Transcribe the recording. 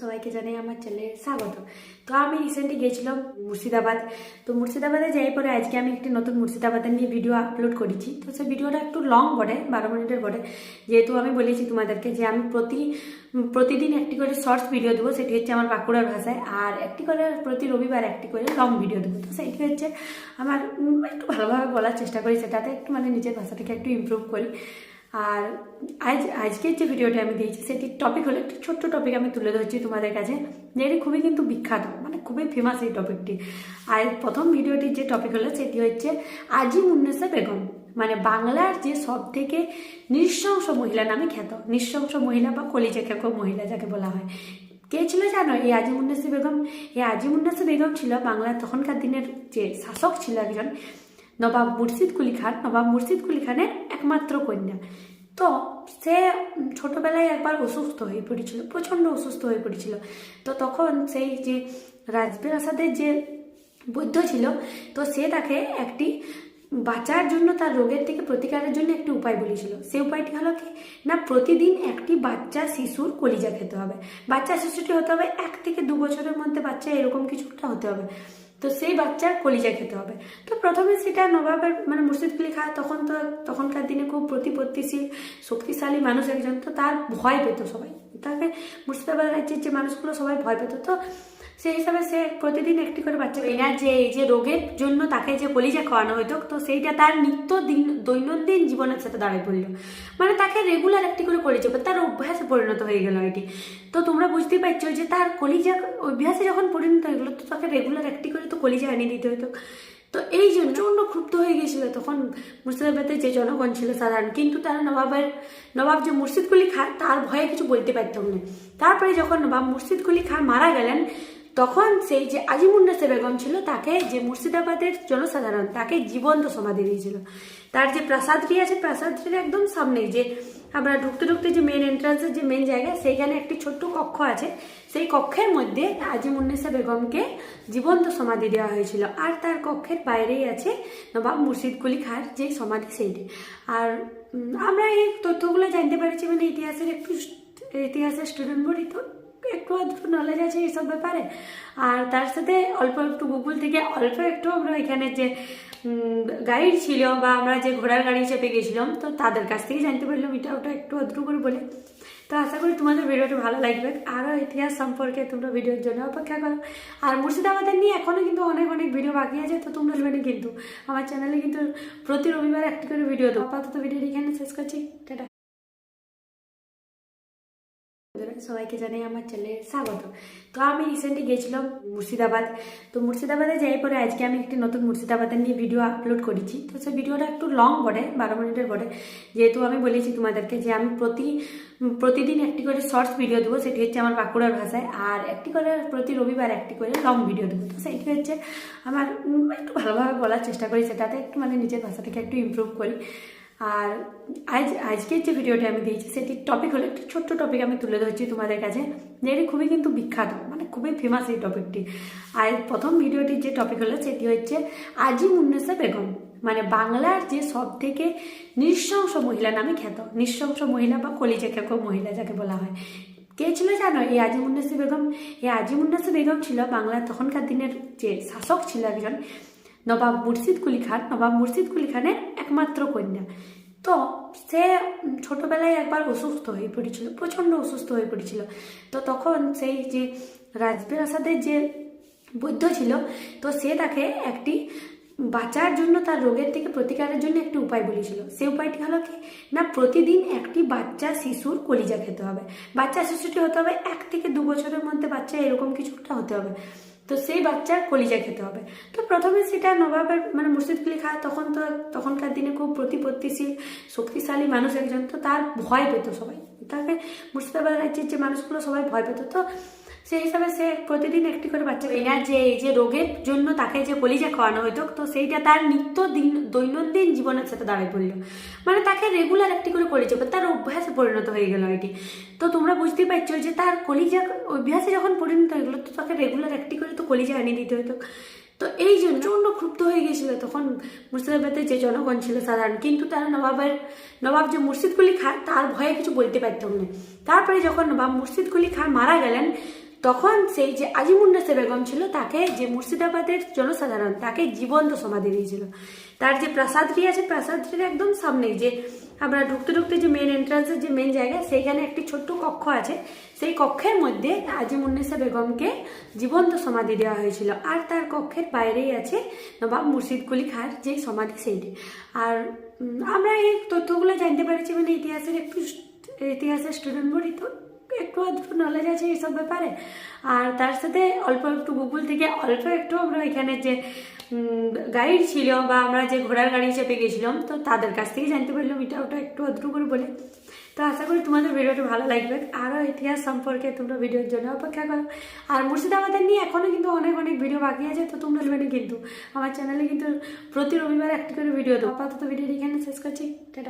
সবাইকে জানাই আমার চ্যানেলে স্বাগত। তো আমি রিসেন্টলি গেছিলাম মুর্শিদাবাদ। তো মুর্শিদাবাদে যাই পরে আজকে আমি একটি নতুন মুর্শিদাবাদের নিয়ে ভিডিও আপলোড করেছি। তো সেই ভিডিওটা একটু লং বটে, বারো মিনিটের বটে। যেহেতু আমি বলেছি তোমাদেরকে যে আমি প্রতি, প্রতিদিন একটি করে শর্টস ভিডিও দেবো, সেটি হচ্ছে আমার বাঁকুড়ার ভাষায়। আর একটি করে প্রতি রবিবার একটি করে লং ভিডিও দেবো। তো সেইটি হচ্ছে আমার একটু ভালোভাবে বলার চেষ্টা করি, সেটাতে একটু মানে নিজের ভাষাটাকে একটু ইমপ্রুভ করি। আর আজ, আজকের যে ভিডিওটা আমি দিয়েছি সেটির টপিক হলো একটি ছোট্ট টপিক আমি তুলে ধরছি তোমাদের কাছে, যেটি খুবই কিন্তু বিখ্যাত মানে খুবই ফেমাস এই টপিকটি আর প্রথম ভিডিওটির যে টপিক হলো, সেটি হচ্ছে আজি মুন্নেসা বেগম মানে বাংলার যে সব থেকে নৃশংস মহিলা নামে খ্যাত, নৃশংস মহিলা বা কলিজা খেকো মহিলা যাকে বলা হয়। কে ছিল জানো? এই আজিমুন্নাসি বেগম, এই আজিমুন্নাসি বেগম ছিল বাংলার তখনকার দিনের যে শাসক ছিল একজন, নবাব মুর্শিদ কুলি খান, নবাব মুর্শিদ কুলি খানের একমাত্র কন্যা। তো সে ছোটবেলায় একবার অসুস্থ হয়ে পড়েছিল, প্রচণ্ড অসুস্থ হয়ে পড়েছিল। তো তখন সেই যে রাজপ্রাসাদের যে বৈদ্য ছিল, তো সে তাকে একটি বাঁচার জন্য তার রোগের থেকে প্রতিকারের জন্য একটি উপায় বলেছিল। সে উপায়টি হলো কি? না, প্রতিদিন একটি বাচ্চা শিশুর কলিজা খেতে হবে। বাচ্চা শিশুটি হতে হবে এক থেকে দু বছরের মধ্যে বাচ্চা এরকম কিছুটা হতে হবে। তো সেই বাচ্চার কলিজা খেতে হবে। তো প্রথমে সেটা নবাবের মানে মুর্শিদ কুলি খা তখন তো তখনকার দিনে খুব প্রতিপত্তিশীল, শক্তিশালী মানুষ একজন, তো তার ভয় পেত সবাই। তাকে মুর্শিদাবাদ রাজ্যের যে মানুষগুলো সবাই ভয় পেত, তো সেই হিসাবে সে প্রতিদিন একটি করে বাচ্চা এনার যে এই যে রোগের জন্য তাকে যে কলিজা খাওয়ানো হতো তো সেইটা তার নিত্য দিন, দৈনন্দিন জীবনের সাথে দাঁড়িয়ে পড়ল। মানে তাকে রেগুলার একটি করে কলিজা যাবে তার অভ্যাসে পরিণত হয়ে গেল এটি। তো তোমরা বুঝতেই পারছ যে তার কলিজা, অভ্যাসে যখন পরিণত হয়ে গেলো, তো তাকে রেগুলার একটি করে তো কলিজা এনে দিতে হতো তো এই জন্য প্রচণ্ড ক্ষুব্ধ হয়ে গেছিল তখন মুর্শিদাবাদের যে জনগণ ছিল সাধারণ, কিন্তু তারা নবাবের, নবাব যে মুর্শিদ কুলি খা, তার ভয়ে কিছু বলতে পারতাম না। তারপরে যখন নবাব মুর্শিদ কুলি খা মারা গেলেন তখন সেই যে আজিমুন্নাসে বেগম ছিল, তাকে যে মুর্শিদাবাদের জনসাধারণ, তাকে জীবন্ত সমাধি দিয়েছিল। তার যে প্রাসাদটি আছে, প্রাসাদটির একদম সামনেই যে আমরা ঢুকতে ঢুকতে যে মেন এন্ট্রান্সের যে মেন জায়গা, সেইখানে একটি ছোট্ট কক্ষ আছে। সেই কক্ষের মধ্যে আজিমুন্নেসা বেগমকে জীবন্ত সমাধি দেওয়া হয়েছিল। আর তার কক্ষের বাইরেই আছে নবাব মুর্শিদ কুলি খার যে সমাধি সেইটি। আর আমরা এই তথ্যগুলো জানতে পারছি মানে ইতিহাসের একটু ইতিহাসের স্টুডেন্ট বলি তো। একটু আধটু নলেজ আছে এইসব ব্যাপারে। আর তার সাথে অল্প একটু গুগল থেকে, অল্প একটু আমরা এখানে যে গাইড ছিল বা আমরা যে ঘোড়ার গাড়ি চেপে গেছিলাম, তো তাদের কাছ থেকে জানতে পারলাম এটা ওটা একটু আধটু করে বলে। তো আশা করি তোমাদের ভিডিওটা ভালো লাগবে। আরও ইতিহাস সম্পর্কে তোমরা ভিডিওর জন্য অপেক্ষা করো। আর মুর্শিদাবাদের নিয়ে এখনও কিন্তু অনেক অনেক ভিডিও বাকি আছে, তো তোমরা বলবে কিন্তু। আমার চ্যানেলে কিন্তু প্রতি রবিবার একটি করে ভিডিও দেবো। আপাতত ভিডিওটি এখানে শেষ করছি। টাটা। সবাইকে জানাই আমার চ্যানেলে স্বাগত। তো আমি রিসেন্টলি গেছিলাম মুর্শিদাবাদ। তো মুর্শিদাবাদে যাই পরে আজকে আমি একটি নতুন মুর্শিদাবাদের নিয়ে ভিডিও আপলোড করেছি। তো সেই ভিডিওটা একটু লং বটে, বারো মিনিটের বটে। যেহেতু আমি বলেছি তোমাদেরকে যে আমি প্রতি, প্রতিদিন একটি করে শর্টস ভিডিও দেবো, সেটি হচ্ছে আমার বাঁকুড়ার ভাষায়। আর একটি করে প্রতি রবিবার একটি করে লং ভিডিও দেবো। তো সেইটি হচ্ছে আমার একটু ভালোভাবে বলার চেষ্টা করি, সেটাতে একটু মানে নিজের ভাষাটাকে একটু ইমপ্রুভ করি। আর আজ, আজকের যে ভিডিওটি আমি দিয়েছি সেটির টপিক হলো একটি ছোট্ট টপিক আমি তুলে ধরছি তোমাদের কাছে, যেটি খুবই কিন্তু বিখ্যাত মানে খুবই ফেমাস এই টপিকটি আর প্রথম ভিডিওটির যে টপিক হলো, সেটি হচ্ছে আজি মুন্নেসা বেগম। মানে বাংলার যে সব থেকে নৃশংস মহিলা নামে খ্যাত, নৃশংস মহিলা বা কলিজা খেকো মহিলা যাকে বলা হয়। কে ছিল জানো? এই আজিমুন্নাসি বেগম, এই আজিমুন্নাসি বেগম ছিল বাংলার তখনকার দিনের যে শাসক ছিল একজন নবাব মুর্শিদ কুলি খান, নবাব মুর্শিদ কুলি খানের একমাত্র কন্যা। তো সে ছোটবেলায় একবার অসুস্থ হয়ে পড়েছিল, প্রচণ্ড অসুস্থ হয়ে পড়েছিল। তো তখন সেই যে রাজপ্রাসাদের যে বৈদ্য ছিল, তো সে তাকে একটি বাঁচার জন্য তার রোগের থেকে প্রতিকারের জন্য একটি উপায় বলেছিল। সেই উপায়টি হলো কি? না, প্রতিদিন একটি বাচ্চা শিশুর কলিজা খেতে হবে। বাচ্চা শিশুটি হতে হবে এক থেকে দু বছরের মধ্যে বাচ্চা এরকম কিছুটা হতে হবে। তো সেই বাচ্চার কলিজা খেতে হবে। তো প্রথমে সেটা নবাবের মানে মুর্শিদ কুলি খা তখন তো তখনকার দিনে খুব প্রতিপত্তিশীল, শক্তিশালী মানুষ একজন। তো তার ভয় পেত সবাই। তাকে মুর্শিদাবাদ রাজ্যের যে মানুষগুলো সবাই ভয় পেত। তো সেই হিসাবে সে প্রতিদিন একটি করে বাচ্চা এনার যে এই যে রোগের জন্য তাকে যে কলিজা খাওয়ানো হতো তো সেইটা তার নিত্য দিন দৈনন্দিন জীবনের সাথে দাঁড়িয়ে পড়ল। মানে তাকে রেগুলার একটি করে যাবে তার অভ্যাসে পরিণত হয়ে গেল এটি। তো তোমরা বুঝতেই পারছ যে তার কলিজা অভ্যাসে যখন পরিণত হয়ে গেলো, তো তাকে রেগুলার একটি করে তো কলিজা এনে দিতে হতো তো এই জন্য প্রচণ্ড ক্ষুব্ধ হয়ে গেছিল তখন মুর্শিদাবাদের যে জনগণ ছিল সাধারণ, কিন্তু তারা নবাবের নবাব যে মুর্শিদ কুলি খান তার ভয়ে কিছু বলতে পারতাম না। তারপরে যখন নবাব মুর্শিদ কুলি খান মারা গেলেন তখন সেই যে আজিমুন্নাসে বেগম ছিল, তাকে যে মুর্শিদাবাদের জনসাধারণ, তাকে জীবন্ত সমাধি দিয়েছিল। তার যে প্রাসাদটি আছে, প্রাসাদটির একদম সামনেই যে আমরা ঢুকতে ঢুকতে যে মেন এন্ট্রান্সের যে মেন জায়গা, সেইখানে একটি ছোট্ট কক্ষ আছে। সেই কক্ষের মধ্যে আজিমুন্নেসা বেগমকে জীবন্ত সমাধি দেওয়া হয়েছিল। আর তার কক্ষের বাইরেই আছে নবাব মুর্শিদ কুলি খার যে সমাধি সেইটি। আর আমরা এই তথ্যগুলো জানতে পারছি মানে ইতিহাসের একটু, ইতিহাসের স্টুডেন্ট বলি তো। একটু আধটু নলেজ আছে এইসব ব্যাপারে। আর তার সাথে অল্প একটু গুগল থেকে অল্প একটু আমরা এখানে যে গাইড ছিল বা আমরা যে ঘোড়ার গাড়ি চেপে গেছিলাম, তো তাদের কাছ থেকে জানতে পারলাম এটা ওটা একটু আধটু করে বলে। তো আশা করি তোমাদের ভিডিওটা ভালো লাগবে। আরও ইতিহাস সম্পর্কে তোমরা ভিডিওর জন্য অপেক্ষা করো। আর মুর্শিদাবাদের নিয়ে এখনও কিন্তু অনেক অনেক ভিডিও বাকি আছে, তো তোমরা বলবে না কিন্তু। আমার চ্যানেলে কিন্তু প্রতি রবিবার একটি করে ভিডিও দেবো। আপাতত ভিডিওটি এখানে শেষ করছি। টাটা।